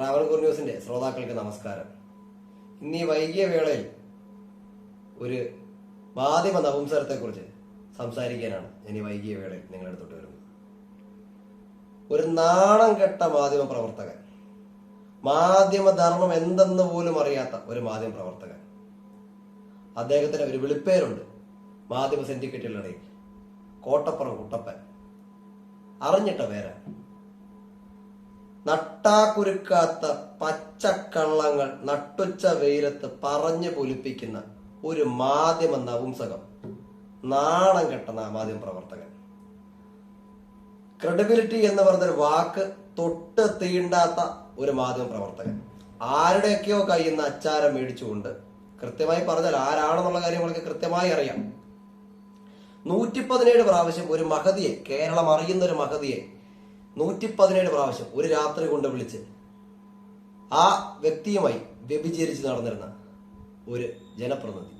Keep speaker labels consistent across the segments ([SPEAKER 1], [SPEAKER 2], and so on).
[SPEAKER 1] ട്രാവൻകൂർ ന്യൂസിന്റെ ശ്രോതാക്കൾക്ക് നമസ്കാരം. ഇന്ന് ഈ വൈകിയ വേളയിൽ ഒരു മാധ്യമ നപുംസരത്തെ കുറിച്ച് സംസാരിക്കാനാണ് ഞാൻ ഈ വൈകിയ വേളയിൽ നിങ്ങളുടെ അടുത്തോട്ട് വരുന്നത്. ഒരു നാണം കെട്ട മാധ്യമ പ്രവർത്തകൻ മാധ്യമധർമ്മം എന്തെന്ന് പോലും അറിയാത്ത ഒരു മാധ്യമ പ്രവർത്തകൻ. അദ്ദേഹത്തിന് ഒരു വിളിപ്പേരുണ്ട് മാധ്യമ സിൻഡിക്കേറ്റുകളുടെ കോട്ടപ്പുറം കുട്ടപ്പൻ. അറിഞ്ഞിട്ട പേരാ നട്ടാക്കുരുക്കാത്ത പച്ചക്കള്ളങ്ങൾ നട്ടുച്ച വെയിലത്ത് പറഞ്ഞു പൊലിപ്പിക്കുന്ന ഒരു മാധ്യമ നപുംസകം. നാണം കെട്ടുന്ന മാധ്യമ പ്രവർത്തകൻ. ക്രെഡിബിലിറ്റി എന്ന് പറഞ്ഞൊരു വാക്ക് തൊട്ട് തീണ്ടാത്ത ഒരു മാധ്യമ പ്രവർത്തകൻ. ആരുടെയൊക്കെയോ കയ്യിൽ നിന്ന് അച്ചാരം മേടിച്ചുകൊണ്ട് കൃത്യമായി പറഞ്ഞാൽ ആരാണെന്നുള്ള കാര്യം നമ്മൾക്ക് കൃത്യമായി അറിയാം. നൂറ്റി പതിനേഴ് പ്രാവശ്യം ഒരു മഹതിയെ കേരളം അറിയുന്ന ഒരു മഹതിയെ നൂറ്റി പതിനേഴ് പ്രാവശ്യം ഒരു രാത്രി കൊണ്ട് വിളിച്ച് ആ വ്യക്തിയുമായി വ്യഭിചരിച്ച് നടന്നിരുന്ന ഒരു ജനപ്രതിനിധി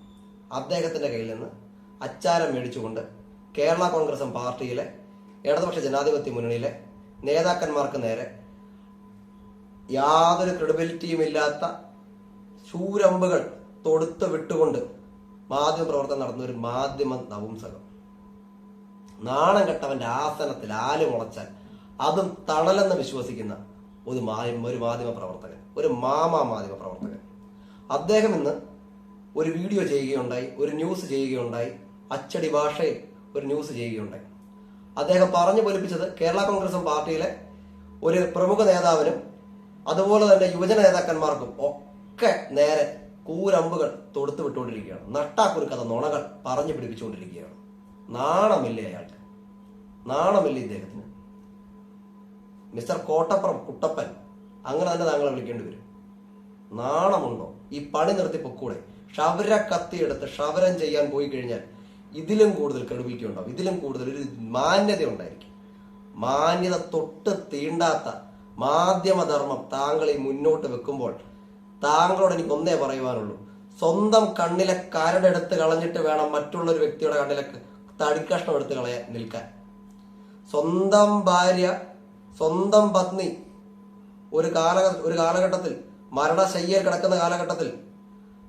[SPEAKER 1] അദ്ദേഹത്തിന്റെ കയ്യിൽ നിന്ന് അച്ചാരം മേടിച്ചുകൊണ്ട് കേരള കോൺഗ്രസ് പാർട്ടിയിലെ ഇടതുപക്ഷ ജനാധിപത്യ മുന്നണിയിലെ നേതാക്കന്മാർക്ക് നേരെ യാതൊരു ക്രെഡിബിലിറ്റിയും ഇല്ലാത്ത ശൂരമ്പുകൾ തൊടുത്ത് വിട്ടുകൊണ്ട് മാധ്യമ പ്രവർത്തനം നടന്ന ഒരു മാധ്യമ നപുംസകം നാണം കെട്ടവന്റെ ആസനത്തിൽ ആൽ മുളച്ചാൽ അതും തണലെന്ന് വിശ്വസിക്കുന്ന ഒരു മാധ്യമ ഒരു മാധ്യമ പ്രവർത്തകൻ ഒരു മാമ മാധ്യമ പ്രവർത്തകൻ. അദ്ദേഹം ഇന്ന് ഒരു വീഡിയോ ചെയ്യുകയുണ്ടായി ഒരു ന്യൂസ് ചെയ്യുകയുണ്ടായി അച്ചടി ഭാഷയിൽ ഒരു ന്യൂസ് ചെയ്യുകയുണ്ടായി. അദ്ദേഹം പറഞ്ഞു പൊലിപ്പിച്ചത് കേരള കോൺഗ്രസും പാർട്ടിയിലെ ഒരു പ്രമുഖ നേതാവിനും അതുപോലെ തന്നെ യുവജന നേതാക്കന്മാർക്കും ഒക്കെ നേരെ കൂരമ്പുകൾ തൊടുത്തു വിട്ടുകൊണ്ടിരിക്കുകയാണ്. നട്ടാക്കുരുക്കഥ നുണകൾ പറഞ്ഞു പിടിപ്പിച്ചുകൊണ്ടിരിക്കുകയാണ്. നാണമില്ലേ അയാൾക്ക്? നാണമില്ല ഇദ്ദേഹത്തിന്? മിസ്റ്റർ കോട്ടപ്പുറം കുട്ടപ്പൻ. അങ്ങനെ തന്നെ താങ്കളെ വിളിക്കേണ്ടി വരും. നാണമുണ്ടോ? ഈ പണി നിർത്തി പൊക്കൂടെ. ഷവര കത്തിയെടുത്ത് ഷവരം ചെയ്യാൻ പോയി കഴിഞ്ഞാൽ ഇതിലും കൂടുതൽ ക്രെഡിബിലിറ്റി ഉണ്ടാവും. ഇതിലും കൂടുതൽ ഒരു മാന്യത ഉണ്ടായിരിക്കും. മാന്യത തൊട്ട് തീണ്ടാത്ത മാധ്യമധർമ്മം താങ്കൾ ഈ മുന്നോട്ട് വെക്കുമ്പോൾ താങ്കളോട് എനിക്ക് ഒന്നേ പറയുവാനുള്ളൂ. സ്വന്തം കണ്ണിലെ കരടെടുത്ത് കളഞ്ഞിട്ട് വേണം മറ്റുള്ള ഒരു വ്യക്തിയുടെ കണ്ണിലെ തടിക്കഷ്ണം എടുത്ത് കളയാൻ നിൽക്കാൻ. സ്വന്തം ഭാര്യ സ്വന്തം പത്നി ഒരു കാല ഒരു കാലഘട്ടത്തിൽ മരണശയ്യയിൽ കിടക്കുന്ന കാലഘട്ടത്തിൽ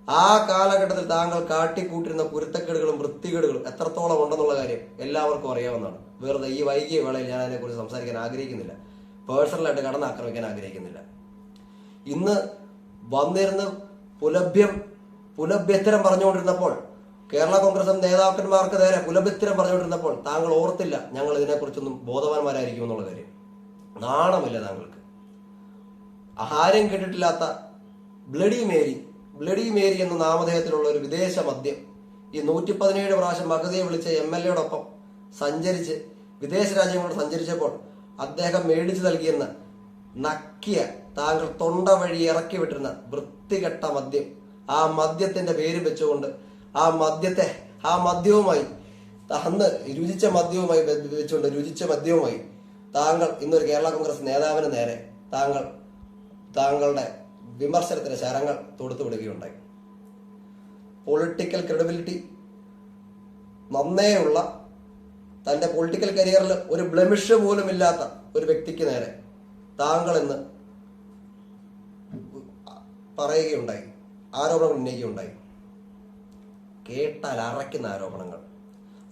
[SPEAKER 1] ആ കാലഘട്ടത്തിൽ താങ്കൾ കാട്ടിക്കൂട്ടിരുന്ന കുരുത്തക്കേടുകളും വൃത്തികേടുകളും എത്രത്തോളം ഉണ്ടെന്നുള്ള കാര്യം എല്ലാവർക്കും അറിയാവുന്നതാണ്. വെറുതെ ഈ വൈകിയ വേളയിൽ ഞാൻ അതിനെക്കുറിച്ച് സംസാരിക്കാൻ ആഗ്രഹിക്കുന്നില്ല. പേഴ്സണലായിട്ട് കടന്നാക്രമിക്കാൻ ആഗ്രഹിക്കുന്നില്ല. ഇന്ന് വന്നിരുന്ന് പുലഭ്യം പുലഭ്യത്തരം പറഞ്ഞുകൊണ്ടിരുന്നപ്പോൾ കേരള കോൺഗ്രസ് നേതാക്കന്മാർക്ക് നേരെ പുലഭ്യത്തരം പറഞ്ഞുകൊണ്ടിരുന്നപ്പോൾ താങ്കൾ ഓർത്തില്ല ഞങ്ങൾ ഇതിനെക്കുറിച്ചൊന്നും ബോധവാന്മാരായിരിക്കും എന്നുള്ള കാര്യം. നാണമില്ല താങ്കൾക്ക്. ആഹാരം കേട്ടിട്ടില്ലാത്ത ബ്ലഡി മേരി ബ്ലഡി മേരി എന്ന നാമധേയത്തിലുള്ള ഒരു വിദേശ മദ്യം ഈ നൂറ്റി പതിനേഴ് പ്രാവശ്യം മഹതിയെ വിളിച്ച എം എൽ എയോടൊപ്പം സഞ്ചരിച്ച് വിദേശ രാജ്യങ്ങളോട് സഞ്ചരിച്ചപ്പോൾ അദ്ദേഹം മേടിച്ചു നൽകിയെന്ന് നക്കിയ താങ്കൾ തൊണ്ട വഴി ഇറക്കി വിട്ടിരുന്ന വൃത്തികെട്ട മദ്യം. ആ മദ്യത്തിന്റെ പേര് വെച്ചുകൊണ്ട് ആ മദ്യത്തെ ആ മദ്യവുമായി അന്ന് രുചിച്ച മദ്യവുമായി വെച്ചുകൊണ്ട് രുചിച്ച മദ്യവുമായി താങ്കൾ ഇന്നൊരു കേരള കോൺഗ്രസ് നേതാവിന് നേരെ താങ്കൾ താങ്കളുടെ വിമർശനത്തിന് ശരങ്ങൾ തൊടുത്തുവിടുകയുണ്ടായി പൊളിറ്റിക്കൽ ക്രെഡിബിലിറ്റി നന്നേയുള്ള തന്റെ പൊളിറ്റിക്കൽ കരിയറിൽ ഒരു ബ്ലമിഷ് പോലും ഇല്ലാത്ത ഒരു വ്യക്തിക്ക് നേരെ താങ്കൾ ഇന്ന് പറയുകയുണ്ടായി ആരോപണങ്ങൾ ഉന്നയിക്കുകയുണ്ടായി. കേട്ടാൽ അറയ്ക്കുന്ന ആരോപണങ്ങൾ.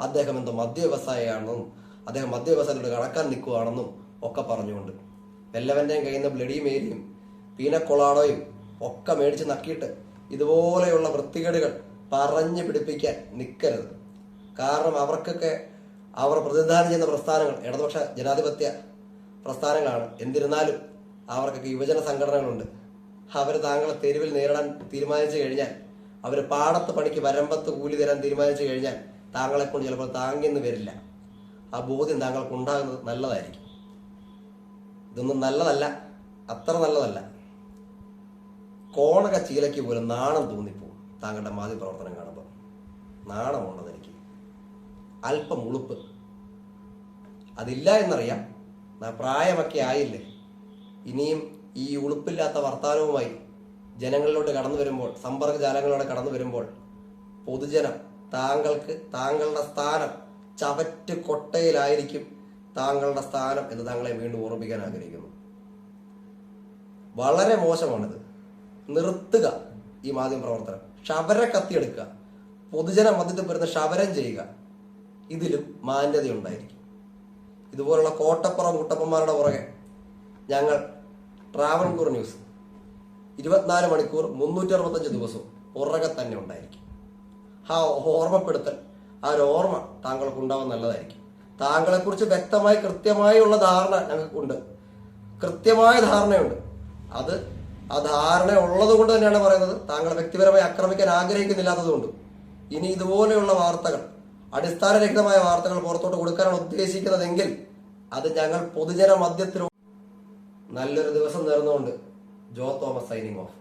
[SPEAKER 1] അദ്ദേഹം എന്തോ മദ്യവ്യവസായിയാണെന്നും അദ്ദേഹം മദ്യവ്യവസായത്തിലൂടെ കടക്കാൻ നിൽക്കുകയാണെന്നും ഒക്കെ പറഞ്ഞുകൊണ്ട്. വെല്ലവന്റെയും കയ്യിൽ നിന്ന് ബ്ലഡി മേരിയും പീനക്കൊളാടോയും ഒക്കെ മേടിച്ച് നക്കിയിട്ട് ഇതുപോലെയുള്ള വൃത്തികേടുകൾ പറഞ്ഞു പിടിപ്പിക്കാൻ നിൽക്കരുത്. കാരണം അവർക്കൊക്കെ അവർ പ്രതിനിധാനം ചെയ്യുന്ന പ്രസ്ഥാനങ്ങൾ ഇടതുപക്ഷ ജനാധിപത്യ പ്രസ്ഥാനങ്ങളാണ്. എന്നിരുന്നാലും അവർക്കൊക്കെ യുവജന സംഘടനകളുണ്ട്. അവർ താങ്കളെ തെരുവിൽ നേരിടാൻ തീരുമാനിച്ചു കഴിഞ്ഞാൽ അവർ പാടത്ത് പണിക്ക് വരമ്പത്ത് കൂലി തരാൻ തീരുമാനിച്ചു കഴിഞ്ഞാൽ താങ്കളെക്കൊണ്ട് ചിലപ്പോൾ താങ്ങിയെന്ന് വരില്ല. ആ ബോധ്യം താങ്കൾക്ക് ഉണ്ടാകുന്നത് നല്ലതായിരിക്കും. ഇതൊന്നും നല്ലതല്ല അത്ര നല്ലതല്ല. കോണക ചീലയ്ക്ക് പോലും നാണം തോന്നിപ്പോവും താങ്കളുടെ മാധ്യമ പ്രവർത്തനം കാണുമ്പോൾ നാണമുണ്ടെന്ന് എനിക്ക് അല്പം ഉളുപ്പ്. അതില്ല എന്നറിയാം. പ്രായമൊക്കെ ആയില്ലേ? ഇനിയും ഈ ഉളുപ്പില്ലാത്ത വർത്തമാനവുമായി ജനങ്ങളിലോട്ട് കടന്നു വരുമ്പോൾ സമ്പർക്ക ജാലങ്ങളിലൂടെ കടന്നു വരുമ്പോൾ പൊതുജനം താങ്കൾക്ക് താങ്കളുടെ സ്ഥാനം ചവറ്റ് കൊട്ടയിലായിരിക്കും താങ്കളുടെ സ്ഥാനം എന്ന് താങ്കളെ വീണ്ടും ഓർമ്മിക്കാൻ ആഗ്രഹിക്കുന്നു. വളരെ മോശമാണിത്. നിർത്തുക ഈ മാധ്യമ പ്രവർത്തനം. ശബര കത്തിയെടുക്കുക പൊതുജന മധ്യത്തിൽ വരുന്ന ശബരം ചെയ്യുക. ഇതിലും മാന്യതയുണ്ടായിരിക്കും. ഇതുപോലുള്ള കോട്ടപ്പുറം കുട്ടപ്പന്മാരുടെ പുറകെ ഞങ്ങൾ ട്രാവൻകൂർ ന്യൂസ്. ഇരുപത്തിനാല് മണിക്കൂർ മുന്നൂറ്റി അറുപത്തഞ്ച് ദിവസവും പുറകെ തന്നെ ഉണ്ടായിരിക്കും. ആ ഓർമ്മപ്പെടുത്തൽ ആ ഒരു ഓർമ്മ താങ്കൾക്ക് ഉണ്ടാവുന്ന നല്ലതായിരിക്കും. താങ്കളെക്കുറിച്ച് വ്യക്തമായി കൃത്യമായുള്ള ധാരണ ഞങ്ങൾക്കുണ്ട്. കൃത്യമായ ധാരണയുണ്ട്. അത് ആ ധാരണ ഉള്ളത് കൊണ്ട് തന്നെയാണ് പറയുന്നത്. താങ്കൾ വ്യക്തിപരമായി ആക്രമിക്കാൻ ആഗ്രഹിക്കുന്നില്ലാത്തതുകൊണ്ട്. ഇനി ഇതുപോലെയുള്ള വാർത്തകൾ അടിസ്ഥാനരഹിതമായ വാർത്തകൾ പുറത്തോട്ട് കൊടുക്കാനാണ് ഉദ്ദേശിക്കുന്നതെങ്കിൽ അത് ഞങ്ങൾ പൊതുജന മധ്യത്തിലൂടെ നല്ലൊരു ദിവസം നേർന്നുകൊണ്ട് ജോ തോമസ് സൈനിങ് ഓഫ്.